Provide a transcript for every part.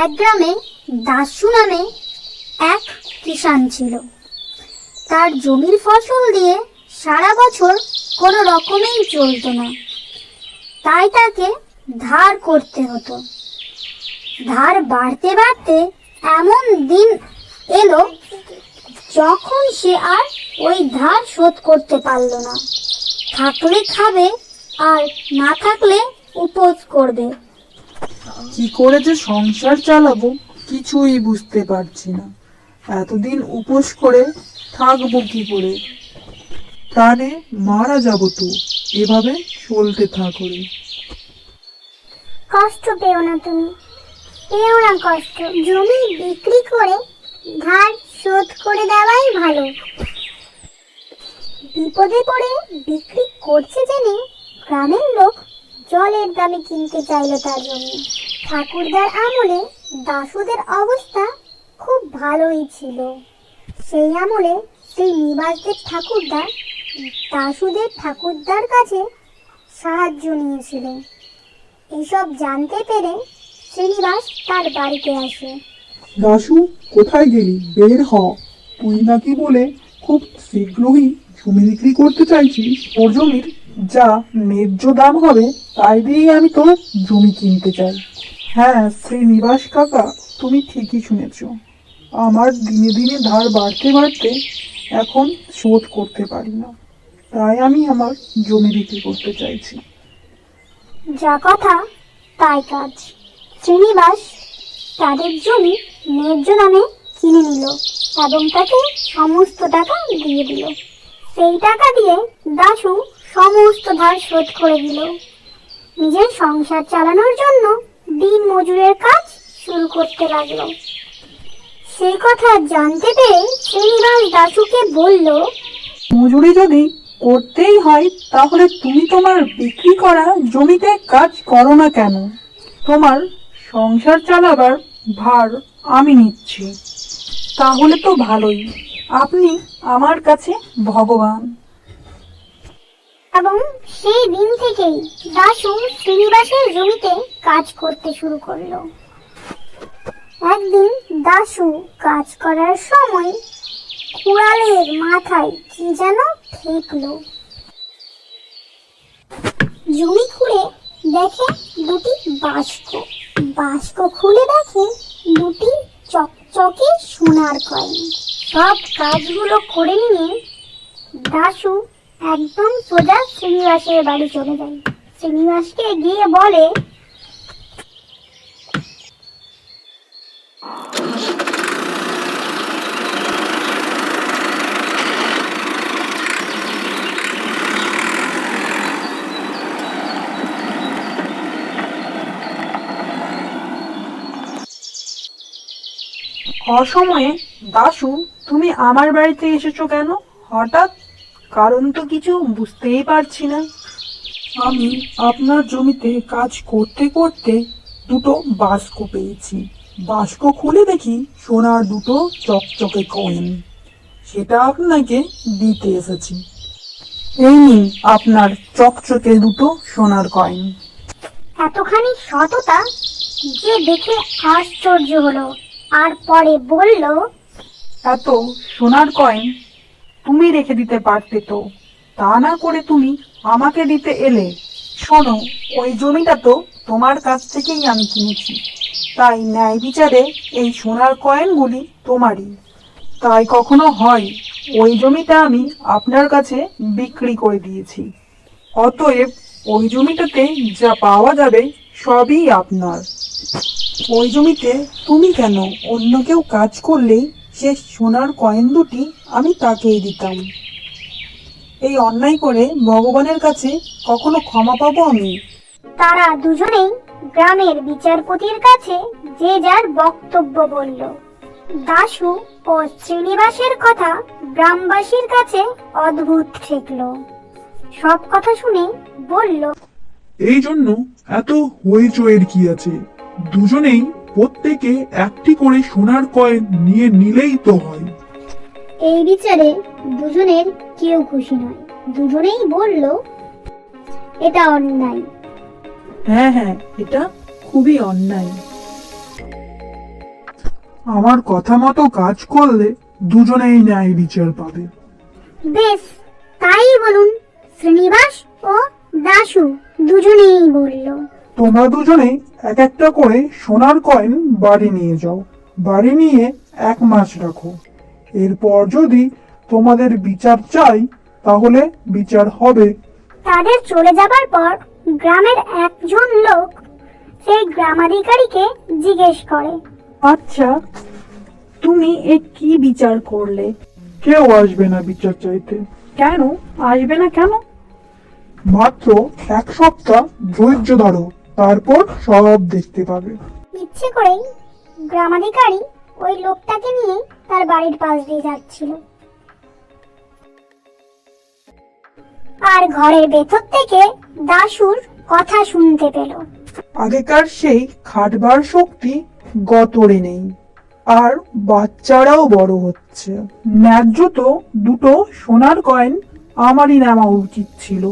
এক গ্রামে দাসু নামে এক কিষাণ ছিল। তার জমির ফসল দিয়ে সারা বছর কোনো রকমেই চলতো না। তাই তাকে ধার করতে হতো। ধার বাড়তে বাড়তে এমন দিন এলো যখন সে আর ওই ধার শোধ করতে পারল না। থাকলে খাবে আর না থাকলে উপোস করবে। কি করে যে সংসার চালাবো কিছুই বুঝতে পারছি না। এতদিন উপোস করে থাকব কি করে? প্রাণে মারা যাব তো, এভাবে চলতে থাকলে কষ্ট পেও না তুমি। পেও না কষ্ট। জমি বিক্রি করে ধার শোধ করে দেওয়াই ভালো। বিপদে পড়ে বিক্রি করছে জেনে গ্রামের লোক জলের দামে কিনতে চাইলো তার জমি ঠাকুরদার আমলে দাসুদের অবস্থা খুব ভালোই ছিল। সেই আমলে সেই নিবাসদের ঠাকুরদার দাসুদের ঠাকুরদার কাছে সাহায্য নিয়েছিলেন। এসব জানতে পেরে শ্রীনিবাস তার বাড়িতে আসে। দাশু কোথায় গেলি? বের হ। তুই নাকি বলে খুব শীঘ্রই জমি বিক্রি করতে চাইছিস। ওর জমির যা ন্যায্য দাম হবে, তাই দিয়েই আমি তোর জমি কিনতে চাই। হ্যাঁ শ্রীনিবাস কাকা, তুমি ঠিকই শুনেছ। আমার দিনে দিনে ধার বাড়তে বাড়তে এখন শোধ করতে পারি না। তাই আমি আমার জমি বিক্রি করতে চাইছি। যা কথা, তাই কাজ। শ্রীনিবাস তাদের জমি ন্যায্য দামে কিনে নিল এবং তাকে সমস্ত টাকা দিয়ে দিল। সেই টাকা দিয়ে দাশু সমস্ত ধার শোধ করে দিল। নিজের সংসার চালানোর জন্য দিন মজুরের কাজ শুরু করতে লাগল। সেই কথা জানতে পেরে শ্রীনিবাস দাসুকে বলল, মজুরি যদি করতেই হয়, তাহলে তুমি তোমার বিক্রি করা জমিতে কাজ করো না কেন? তোমার সংসার চালাবার ভার আমি নিচ্ছি। তাহলে তো ভালোই। আপনি আমার কাছে ভগবান। এবং সেই দিন থেকেই দাশু শ্রীনিবাসের জমিতে কাজ করতে শুরু করল। একদিন দাশু কাজ করার সময় কুড়ালের মাথায় কি যেন ঠেকলো। জমি খুঁড়ে দেখে দুটি বাস্ক বাস্ক খুলে দেখে দুটি চকচকে সোনার কয়েন। সব কাজগুলো করে নিয়ে দাশু একদম সোজা শ্রীনিবাসের বাড়ি চলে যায়। শ্রীনিবাসকে গিয়ে বলে, অসময়ে, দাশু, তুমি আমার বাড়িতে এসেছ কেন? হঠাৎ কারণ তো কিছু বুঝতেই পারছি না। আমি আপনার জমিতে কাজ করতে করতে দুটো বাস্ক পেয়েছি। বাস্ক খুলে দেখি সোনার দুটো চকচকে কয়েন। সেটা আপনাকে দিতে এসেছি। এই নিন আপনার চকচকে দুটো সোনার কয়েন। এতখানি সততা যে দেখে আশ্চর্য হলো আর পরে বলল এত সোনার কয়েন তুমি রেখে দিতে পারতে তো। তা না করে তুমি আমাকে দিতে এলে। শোনো, ওই জমিটা তো তোমার কাছ থেকেই আমি কিনেছি। তাই ন্যায় বিচারে এই সোনার কয়েনগুলি তোমারই। তাই কখনো হয়, ওই জমিটা আমি আপনার কাছে বিক্রি করে দিয়েছি। অতএব ওই জমিটাতে যা পাওয়া যাবে সবই আপনার। ওই জমিতে তুমি কেন অন্য কেউ কাজ করলেই সে সোনার কয়েন দুটি আমি তাকেই দিতাম। এই অন্যায় করে ভগবানের কাছে কখনো ক্ষমা পাবো আমি। তারা দুজনেই গ্রামের বিচারপতির কাছে যে যার বক্তব্য বলল। দাশু ও শ্রীনিবাসের কথা গ্রামবাসীর কাছে অদ্ভুত ঠেকল। সব কথা শুনে বলল এই জন্য এত হইচয়ের কি আছে? দুজনেই প্রত্যেকে একটি করে সোনার কয়েন নিয়ে নিলেই তো হয়। এই বিচারে দুজনের কেউ খুশি নয়। দুজনেই বলল এটা অন্যায়। হ্যাঁ হ্যাঁ এটা খুবই অন্যায়। আমার কথা মতো কাজ করলে দুজনেই ন্যায় বিচার পাবে। বেশ তাই বলুন শ্রীনিবাস ও দাশু দুজনেই বলল। তোমরা দুজনেই এক একটা করে সোনার কয়েন বাড়ি নিয়ে যাও। বাড়ি নিয়ে এক মাস রাখো। এরপর যদি তোমাদের বিচার চাই তাহলে বিচার হবে। তাদের চলে যাবার পর গ্রামের একজন লোক সেই গ্রামাধিকারীকে জিজ্ঞেস করে। আচ্ছা তুমি এ কি বিচার করলে? কেউ আসবে না বিচার চাইতে। কেন? আসবে না কেন? মাত্র এক সপ্তাহ ধৈর্য ধরো। তারপর সব দেখতে পাবে। ইচ্ছে করেই গ্রামাধিকারী ওই লোকটাকে নিয়ে তার বাড়ির পাশ দিয়ে যাচ্ছিল। আর ঘরের ভেতর থেকে দাশুর কথা শুনতে পেল। আগেকার সেই খাটবার শক্তি গতরে নেই আর বাচ্চারাও বড় হচ্ছে। ন্যায্য তো দুটো সোনার কয়েন আমারই নেওয়া উচিত ছিল।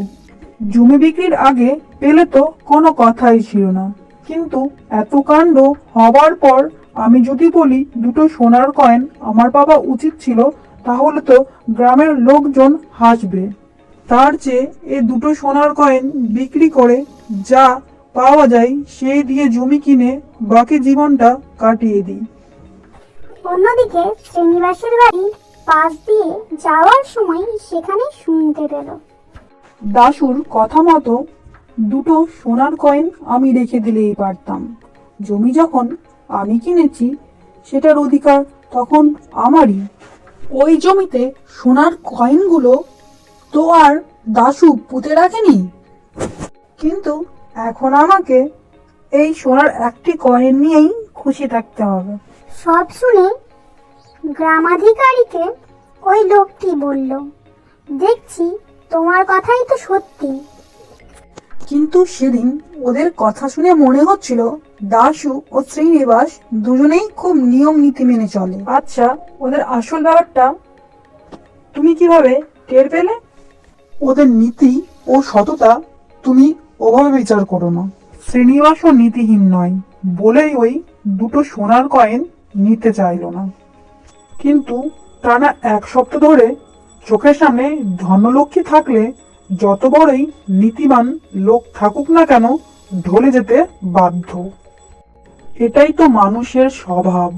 জমি বিক্রির আগে পেলে তো কোনো কথাই ছিল না। কিন্তু এত কাণ্ড হবার পর আমি যদি বলি দুটো সোনার কয়েন আমার বাবা উচিত ছিল, তাহলে তো গ্রামের লোকজন হাসবে। তার চেয়ে এ দুটো সোনার কয়েন বিক্রি করে যা পাওয়া যায় সেই দিয়ে জমি কিনে বাকি জীবনটা কাটিয়ে দিই। অন্যদিকে শ্রীনিবাসের বাড়ি পাশ দিয়ে যাওয়ার সময় সেখানে শুনতে পেল। দাশুর কথা মতো দুটো সোনার কয়েন আমি রেখে দিলেই পারতাম। জমি যখন আমি কিনেছি, সেটার অধিকার তখন আমারই। ওই জমিতে সোনার কয়েনগুলো তো আর দাশু পুঁতে রাখেনি? কিন্তু এখন আমাকে এই সোনার একটি কয়েন নিয়েই খুশি থাকতে হবে। সব শুনে গ্রামাধিকারীকে ওই লোকটি বলল, দেখছি তোমার কথাই তো সত্যি। কিন্তু সেদিন ওদের কথা শুনে মনে হচ্ছিল দাশু ও শ্রীনিবাস দুজনেই খুব নিয়ম নীতি মেনে চলে। আচ্ছা ওদের আসল ব্যাপারটা? তুমি কীভাবে টের পেলে? ওদের নীতি ও সততা তুমি ওভাবে বিচার করো না। শ্রীনিবাসও নীতিহীন নয় বলেই ওই দুটো সোনার কয়েন নিতে চাইলো না। কিন্তু টানা এক সপ্তাহ ধরে চোখের সামনে ধনলক্ষ্মী থাকলে যত বড়ই নীতিমান লোক থাকুক না কেন, ঢলে যেতে বাধ্য। এটাই তো মানুষের স্বভাব।